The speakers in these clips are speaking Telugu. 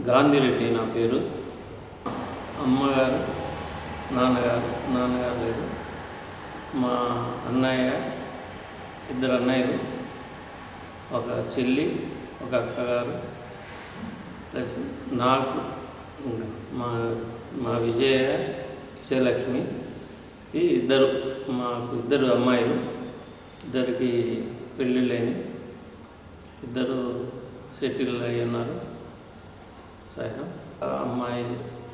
గాంధీరెడ్డి నా పేరు. అమ్మగారు నాన్నగారు నాన్నగారు లేరు. మా అన్నయ్య ఇద్దరు అన్నయ్యలు ఒక చెల్లి ఒక అక్కగారు ప్లస్ నాకు మా మా విజయ విజయలక్ష్మి ఇద్దరు మాకు ఇద్దరు అమ్మాయిలు. ఇద్దరికి పెళ్ళిళ్ళని ఇద్దరు సెటిల్ అయ్యి ఉన్నారు సైతం ఆ అమ్మాయి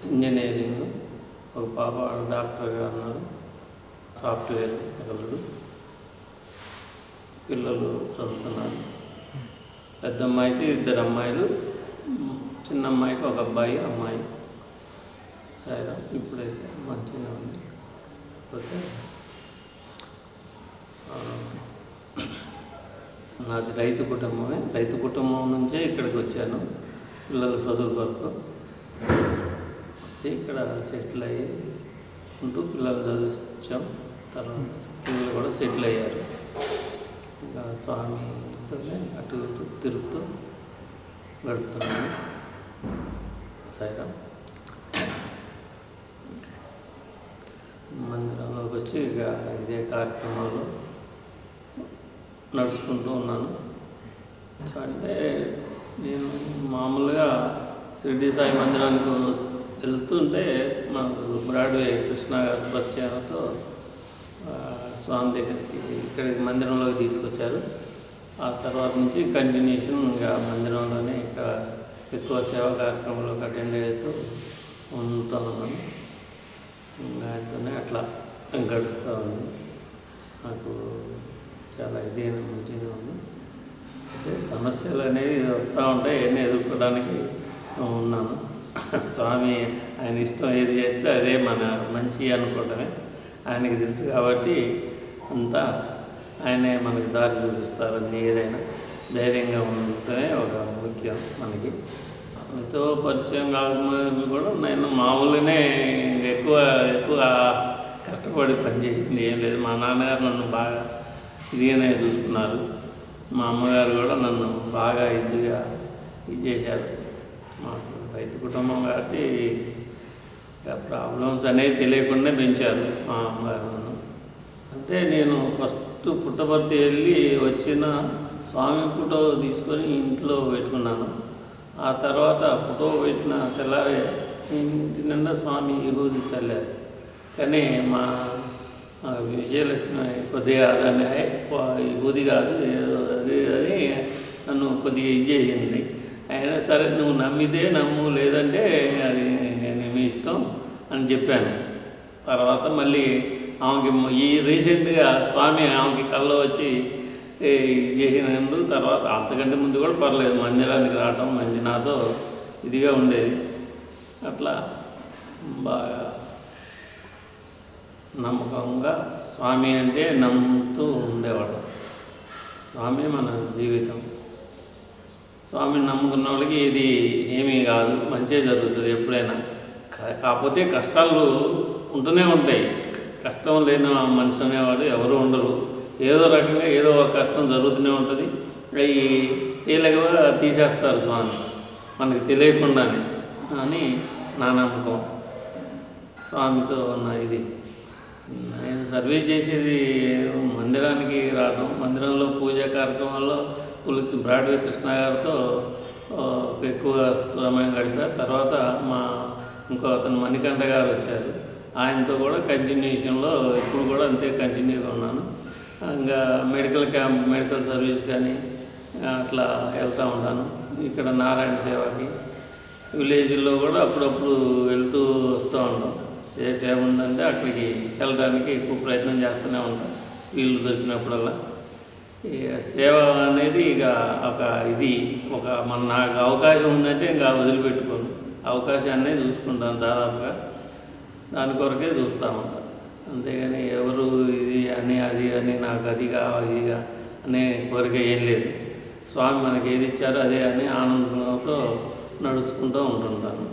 ఇంజనీరింగ్ ఒక పాప డాక్టర్గా ఉన్నారు. సాఫ్ట్వేర్ ఒకళ్ళు పిల్లలు చదువుతున్నారు. పెద్ద అమ్మాయికి ఇద్దరు అమ్మాయిలు చిన్న అమ్మాయికి ఒక అబ్బాయి అమ్మాయి. సరే ఇప్పుడైతే మంచిగా ఉంది. కాకపోతే నాది రైతు కుటుంబమే. రైతు కుటుంబం నుంచే ఇక్కడికి వచ్చాను. పిల్లల చదువు కొరకు వచ్చి ఇక్కడ సెటిల్ అయ్యి ఉంటూ పిల్లలు చదివించాం. తర్వాత పిల్లలు కూడా సెటిల్ అయ్యారు. ఇంకా స్వామితోనే అటు ఇటు తిరుగుతూ గడుపుతున్నాను సైరా మందిరంలోకి వచ్చి ఇక ఇదే కార్యక్రమంలో నడుచుకుంటూ ఉన్నాను. అంటే నేను మామూలుగా షిరిడి సాయి మందిరానికి వెళ్తుంటే మనకు బ్రాడ్వే కృష్ణ గారి పరిచయంతో స్వామి దగ్గరికి ఇక్కడికి మందిరంలోకి తీసుకొచ్చారు. ఆ తర్వాత నుంచి కంటిన్యూషన్ ఇంకా మందిరంలోనే ఇక్కడ ఎక్కువ సేవా కార్యక్రమంలోకి అటెండ్ అవుతూ ఉంటూ ఉన్నాను ఇంకా ఆయనతోనే అట్లా గడుస్తూ ఉంది. నాకు చాలా ఇదైన మంచిగా ఉంది. అంటే సమస్యలు అనేవి వస్తూ ఉంటాయి అన్నీ ఎదుర్కోవడానికి ఉన్నాను స్వామి ఆయన ఇష్టం ఏది చేస్తే అదే మన మంచి అనుకోవటమే. ఆయనకి తెలుసు కాబట్టి అంతా ఆయనే మనకి దారి చూపిస్తారు ఏదైనా ధైర్యంగా ఉండటమే ఒక ముఖ్యం మనకి. ఎంతో పరిచయం కాకుండా కూడా నేను మామూలుగానే ఎక్కువ ఎక్కువ కష్టపడి పనిచేసింది ఏం లేదు. మా నాన్నగారు నన్ను బాగా ఇదిగానే చూసుకున్నారు. మా అమ్మగారు కూడా నన్ను బాగా ఇదిగా ఇది చేశారు. మాకు రైతు కుటుంబం కాబట్టి ప్రాబ్లమ్స్ అనేవి తెలియకుండా పెంచారు మా అమ్మగారు నన్ను. అంటే నేను ఫస్ట్ పుట్టపర్తి వెళ్ళి వచ్చిన స్వామి ఫోటో తీసుకొని ఇంట్లో పెట్టుకున్నాను. ఆ తర్వాత ఫోటో పెట్టిన తెల్లారి ఇంటి నిండా స్వామి ఈరోజు చల్లారు. కానీ మా విజయలక్ష్మి కొద్దిగా దాన్ని "ఏ, కాదు అది అని నన్ను కొద్దిగా ఇది చేసింది. అయినా సరే నువ్వు నమ్మితే నమ్ము లేదంటే అది మీ ఇష్టం అని చెప్పాను. తర్వాత మళ్ళీ ఆమెకి ఈ రీసెంట్గా స్వామి ఆమెకి కళ్ళ వచ్చి ఏ, ఇది చేసినందుకు తర్వాత అంతకంటే ముందు కూడా పర్లేదు మందిరానికి రావటం మంచి నాతో ఇదిగా ఉండేది. అట్లా బాగా నమ్మకంగా స్వామి అంటే నమ్ముతూ ఉండేవాడు. స్వామి మన జీవితం. స్వామిని నమ్ముకున్న వాళ్ళకి ఇది ఏమీ కాదు మంచిగా జరుగుతుంది ఎప్పుడైనా. కా- కాకపోతే కష్టాలు ఉంటూనే ఉంటాయి. కష్టం లేని మనిషి అనేవాడు ఎవరు ఉండరు. ఏదో రకంగా ఏదో ఒక కష్టం జరుగుతూనే ఉంటుంది. అవి తేలికగా తీసేస్తారు స్వామి. మనకి తెలియకుండానే. అని నా నమ్మకం. స్వామితో ఉన్న ఇది. నేను సర్వీస్ చేసేది మందిరానికి రావడం మందిరంలో పూజా కార్యక్రమాల్లో పులికి బ్రాడ్వే కృష్ణ గారితో ఎక్కువ సమయం గడిపారు. తర్వాత మా ఇంకో అతను మణికంఠ గారు వచ్చారు. ఆయనతో కూడా కంటిన్యూషన్లో ఇప్పుడు కూడా అంతే కంటిన్యూగా ఉన్నాను. ఇంకా మెడికల్ క్యాంప్ మెడికల్ సర్వీస్ కానీ అట్లా వెళ్తూ ఉంటాను. ఇక్కడ నారాయణ సేవకి. విలేజ్లో కూడా అప్పుడప్పుడు వెళ్తూ వస్తూ ఉంటాం. ఏ సేవ ఉందంటే అక్కడికి వెళ్ళడానికి ఎక్కువ ప్రయత్నం చేస్తూనే ఉంటాం వీళ్ళు దొరికినప్పుడల్లా. ఇక సేవ అనేది ఇక ఒక ఇది ఒక మన నాకు అవకాశం ఉందంటే ఇంకా వదిలిపెట్టుకోను. అవకాశాన్ని చూసుకుంటాను దాదాపుగా. దాని కొరకే చూస్తూ ఉంటాను అంతేగాని ఎవరు ఇది అని అది అని నాకు అది కావాలి ఇది అనే కోరిక ఏం లేదు. స్వామి మనకి ఏది ఇచ్చారో అదే అని ఆనందంతో నడుచుకుంటూ ఉంటుంటాను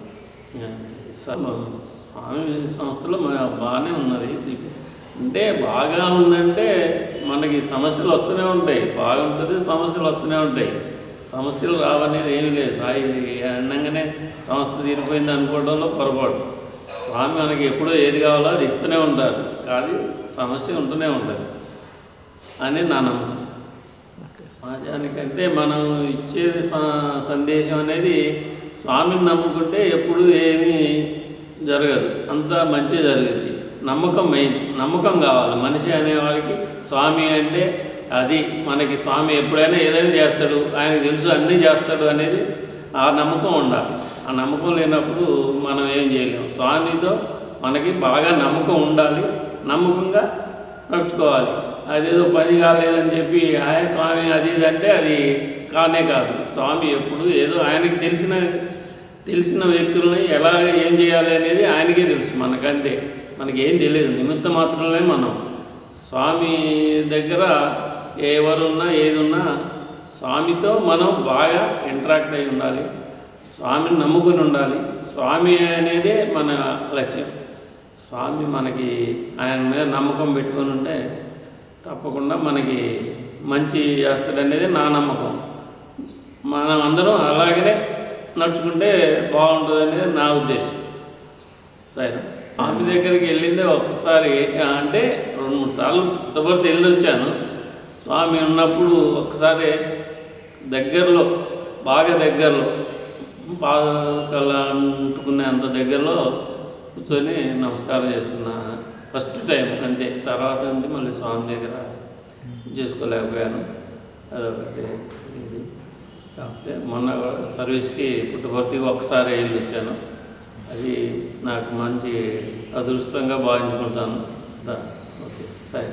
అంతే. స్వామి సంస్థలో బాగానే ఉన్నది. అంటే బాగా ఉందంటే మనకి సమస్యలు వస్తూనే ఉంటాయి. బాగుంటుంది సమస్యలు వస్తూనే ఉంటాయి. సమస్యలు రావనేది ఏమీ లేదు. సాయి అనగానే సంస్థ తీరిపోయింది అనుకోవడంలో పొరపాటు. స్వామి మనకి ఎప్పుడూ ఏది కావాలో అది ఇస్తూనే ఉంటారు. కానీ సమస్య ఉంటూనే ఉంటుంది అని నా నమ్మకం. సమాజానికంటే మనం ఇచ్చేది సందేశం అనేది స్వామిని నమ్ముకుంటే ఎప్పుడు ఏమీ జరగదు. అంతా మంచి జరిగింది. నమ్మకం మెయిన్. నమ్మకం కావాలి. మనిషి అనేవాడికి స్వామి అంటే అది. మనకి స్వామి ఎప్పుడైనా ఏదైనా చేస్తాడు. ఆయనకు తెలుసు అన్నీ చేస్తాడు అనేది ఆ నమ్మకం ఉండాలి. ఆ నమ్మకం లేనప్పుడు మనం ఏం చేయలేము స్వామితో మనకి బాగా నమ్మకం ఉండాలి. నమ్మకంగా నడుచుకోవాలి. అదేదో పని కాలేదని చెప్పి ఆయన స్వామి అది ఇది అంటే అది కానే కాదు. స్వామి ఎప్పుడు ఏదో ఆయనకి తెలిసిన తెలిసిన వ్యక్తులని ఎలా ఏం చేయాలి అనేది ఆయనకే తెలుసు మనకంటే. మనకేం తెలియదు నిమిత్త మాత్రమే మనం. స్వామి దగ్గర ఎవరున్నా ఏది ఉన్నా స్వామితో మనం బాగా ఇంటరాక్ట్ అయి ఉండాలి. స్వామిని నమ్ముకుని ఉండాలి. స్వామి అనేదే మన లక్ష్యం. స్వామి మనకి ఆయన మీద నమ్మకం పెట్టుకుని ఉంటే తప్పకుండా మనకి మంచి చేస్తాడనేది నా నమ్మకం. మనం అందరం అలాగనే నడుచుకుంటే బాగుంటుంది నా ఉద్దేశం. సరే స్వామి దగ్గరికి వెళ్ళిందే ఒక్కసారి అంటే రెండు మూడు సార్లు పుట్టపర్తి వెళ్ళి వచ్చాను. స్వామి ఉన్నప్పుడు ఒక్కసారి దగ్గరలో బాగా దగ్గరలో బాగా అంటుకునే అంత దగ్గరలో కూర్చొని నమస్కారం చేసుకున్నా. ఫస్ట్ టైం అంతే తర్వాత నుంచి మళ్ళీ స్వామి దగ్గర చేసుకోలేకపోయాను. అదొకటి ఇది. కాకపోతే మొన్న సర్వీస్కి పుట్టుబర్తికి ఒకసారి వెళ్ళి వచ్చాను అది నాకు మంచి అదృష్టంగా భావించుకుంటాను. ఓకే సరే.